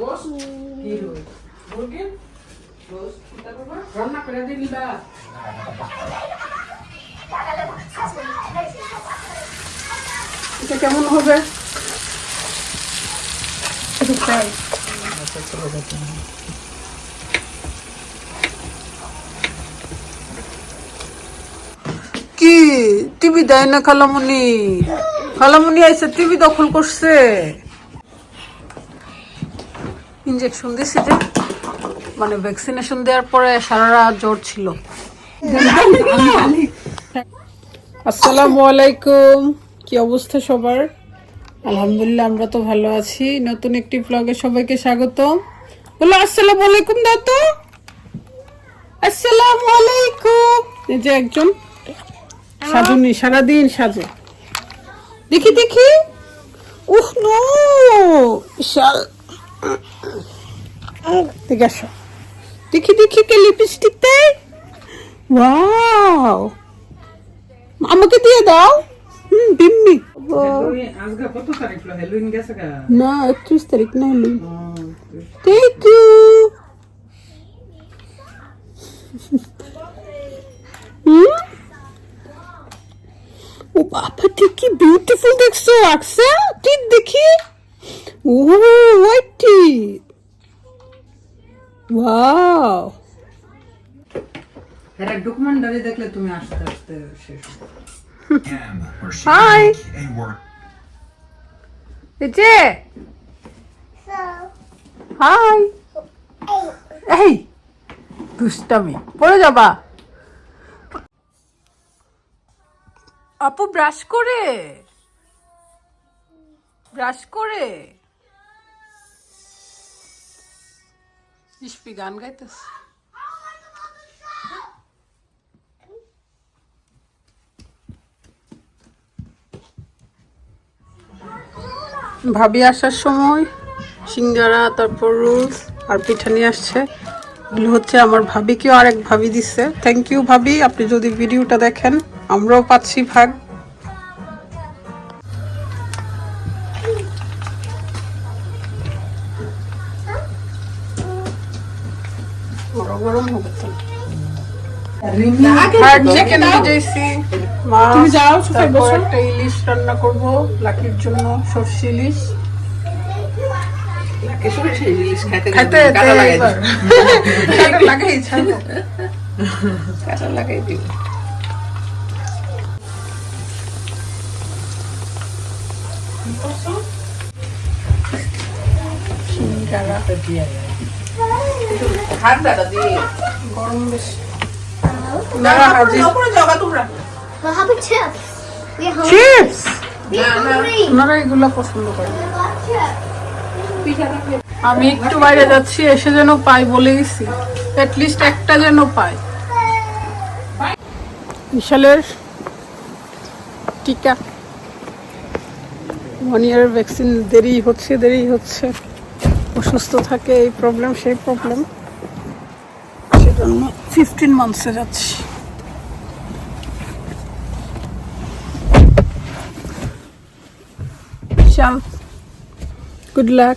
Roast কি roast মুরগির roast রান্না করে দিলি বা এটা কেমন হবে? কি? টিভি দেয় না খালামুনি। খালামুনি আইসে টিভি দখল করছে। ইঞ্জেকশন দিছি যে মানে ভ্যাকসিনেশন দেওয়ার পরে সারা রাত জ্বর ছিল। আসসালামু আলাইকুম। কি অবস্থা সবার? আলহামদুলিল্লাহ, আমরা তো ভালো আছি। নতুন একটি ব্লগে সবাইকে স্বাগত বলো, আসসালামু আলাইকুম দাও তো আসসালামু আলাইকুম। এই যে একজন সাজুনি সারাদিন সাজে। দেখি দেখি। Uh, no, Bishal. দেখে আসো দেখি দেখি কে লিপস্টিক দেয় ওয়াও আমাকে দিয়ে দাও হুম দিম্মি আজকে কত তারিখ হলো হ্যালোইন গেছে গা না একত্রিশ তারিখ না হলো থ্যাংক ইউ হুম ও বাবা ঠিক কি বিউটিফুল দেখছ আকসা টিপ দেখি ও হোয়াইট টিপ ওয়াও এরা ডকুমেন্টারি দেখলে তুমি আস্তে আস্তে শেষ এই যে হাই এই দুষ্টামি। পড়ে যাবা। আপু ব্রাশ করে। ব্রাশ করে। ইস্পি গান ভাবি আসার সময় সিঙ্গারা, তারপর রোলস আর পিঠা নিয়ে আসছে। এগুলো হচ্ছে আমার ভাবিকেও আরেক ভাবি দিচ্ছে। থ্যাংক ইউ ভাবি। আপনি যদি ভিডিওটা দেখেন, আমরাও পাচ্ছি ভাগ। গরম হবে তো। আর চিকেন ভিজাইছি মাছ তারপর একটা ইলিশ রান্না করব লাকির জন্য সর্ষে ইলিশ। খাইতে এগুলো পছন্দ করে We got chips. আমি একটু বাইরে যাচ্ছি, এসে যেন পাই বলে গেছি। লিস্ট একটা যেন পাই। বিশালের টিকা। ওয়ান ইয়ার ভ্যাকসিন দেরি হচ্ছে দেরি হচ্ছে। অসুস্থ থাকে এই প্রবলেম সেই প্রবলেম সেজন্য ফিফটিন মান্থসে যাচ্ছি। বিশাল গুড লাক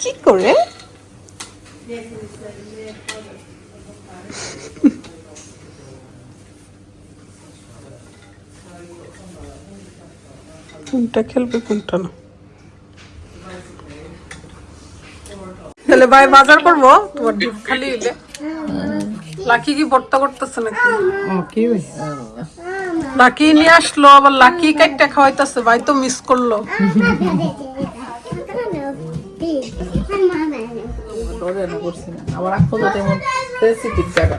কি করে? কোনটা খেলবে কোনটা না? তাহলে ভাই বাজার করব? তোমার দুধ খালি হইলে। লাকি কি ভর্তা করতেছে নাকি? কি লাকি নিয়ে আসলো আবার লাকি কাইটটা খাওয়াইতেছে। ভাই তো মিস করল। আবার তেমন জায়গা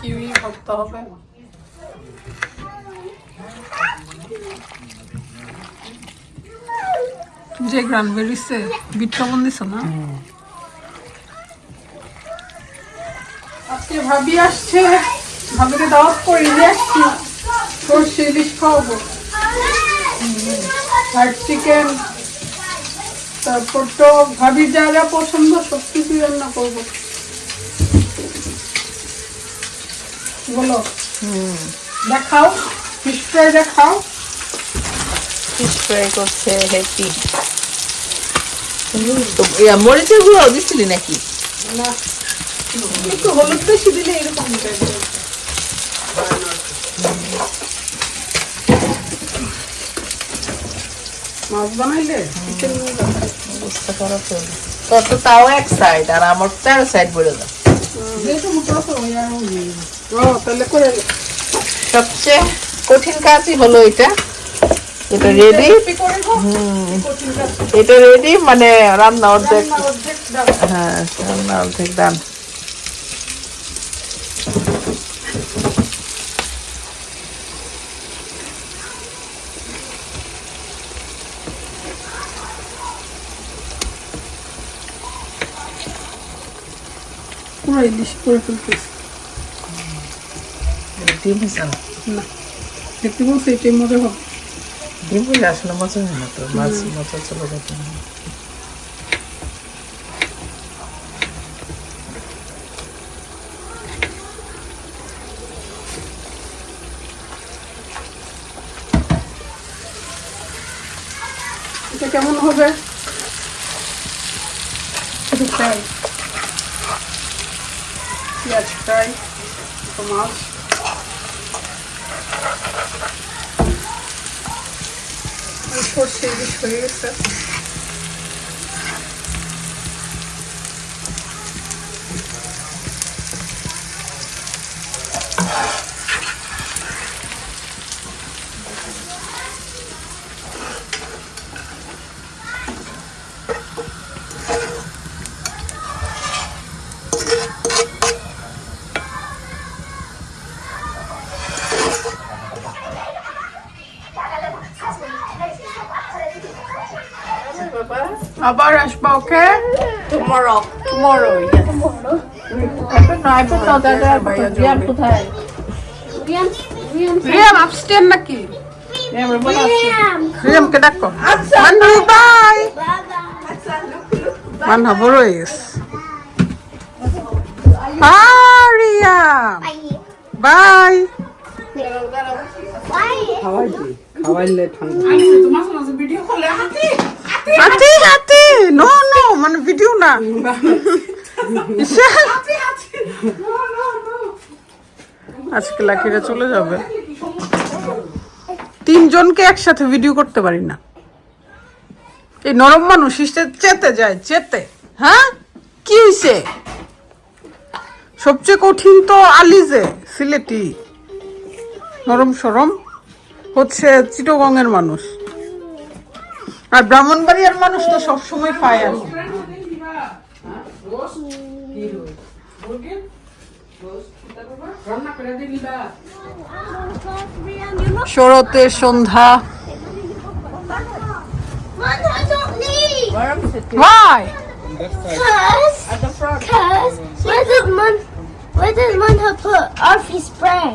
কিউই ভর্তা হবে। যে গ্রান বেরিয়েছে বিট লবণ দিছ না আজকে ভাবি আসছে ভাবিকে দাওয়াত করে নিয়ে আসছি। সর্ষে ইলিশ খাওয়াবো। আর চিকেন তারপর তো ভাবি যা যা পছন্দ সব কিছু রান্না করব। বলো। দেখাও ফিশ ফ্রাই দেখাও। ফিশ ফ্রাই করছে হ্যাপি মরিচের গুঁড়ো দিচ্ছিলি নাকি? না। একটু হলুদ বেশি দিলে এরকম মাছ বানাইলে। তোর তো তাও এক সাইড আর আমার তেরো সাইড বেড়ে যায় যেহেতু মোটা তো ওই আর ও তাহলে করে সবচেয়ে কঠিন কাজই হলো এটা। এটা রেডি এটা রেডি মানে রান্না অর্ধেক। হ্যাঁ রান্না অর্ধেক ডান পুরো ইলিশ করে ফেলতেছি ডিম না না। দেখতে বলছে এটাই মজা হবে। ডিম হলে আসলে মজা হয় না তো মাছ মজা চলে যেত না এটা কেমন হবে শুধু ফ্রাই পেঁয়াজ ফ্রাই তো মাছ সর্ষে ইলিশ হয়ে গেছে আবার আসবা okay Tomorrow. Tomorrow. I don't know that. ভাইয়া রিয়ান কোথায়? Riam, Riam, রিয়াম নাকি? রিয়ান বলে আসছে। Riam. রিয়ামকে ডাকো। মানহু বাই Bye. মানহা বড় হয়ে গেছে রিয়াম। By Bye. খাওয়াইলে ঠান্ডা হাতি। হাতি নো। নো মানে ভিডিও না আজকে লাকিরা চলে যাবে। তিনজনকে একসাথে ভিডিও করতে পারি না। এই নরম মানুষ ইসে চেতে যায় চেতে। হ্যাঁ? কি হইছে? সবচেয়ে কঠিন তো আলিজে সিলেটি। নরম সরম। হচ্ছে চিটগঙ্গের মানুষ। আর ব্রাহ্মণবাড়িয়ার মানুষ তো সবসময় ফায়ার শরতের সন্ধ্যা. Why? Cause, cause, where did Mon, where Mon have put Arfie spray?